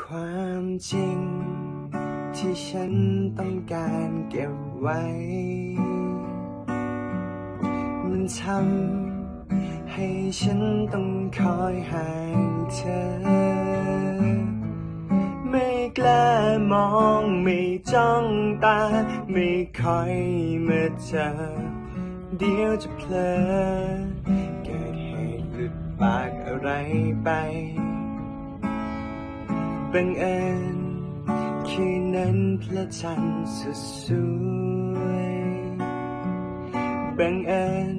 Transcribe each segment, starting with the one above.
ความจริง ที่ฉันต้องการเก็บไว้ มันทำให้ฉันต้องคอยห่างเธอ ไม่กล้ามองไม่จ้องตา ไม่คอยมาเจอ เดี๋ยวจะเพลอเกิดเหตุหลุดปากอะไรไป บังเอิญคืนนั้นพระจันทร์สุดสวยบังเอิญ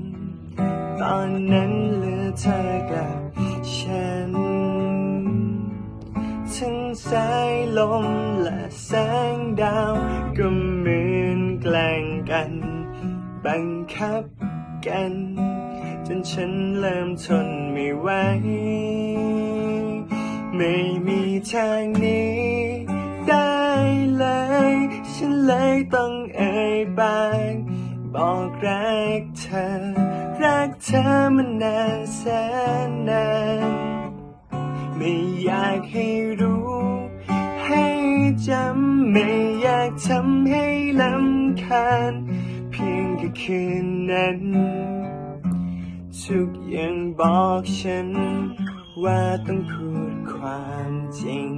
ตอนนั้นเหลือเธอกับฉัน ทั้งสายลมและแสงดาวก็เหมือนแกล้งกัน บังคับกัน จนฉันเริ่มทนไม่ไหวไม่ ทางนี้ ได้เลย ฉันเลยต้องเอ่ยปากบอกรักเธอ รักเธอมานานแสนนานไม่อยากให้รู้ ให้จำไม่อยากทำให้ลำคาญเพียงแค่คืนนั้น ทุกอย่างบอกฉัน ว่าต้องพูดความจริง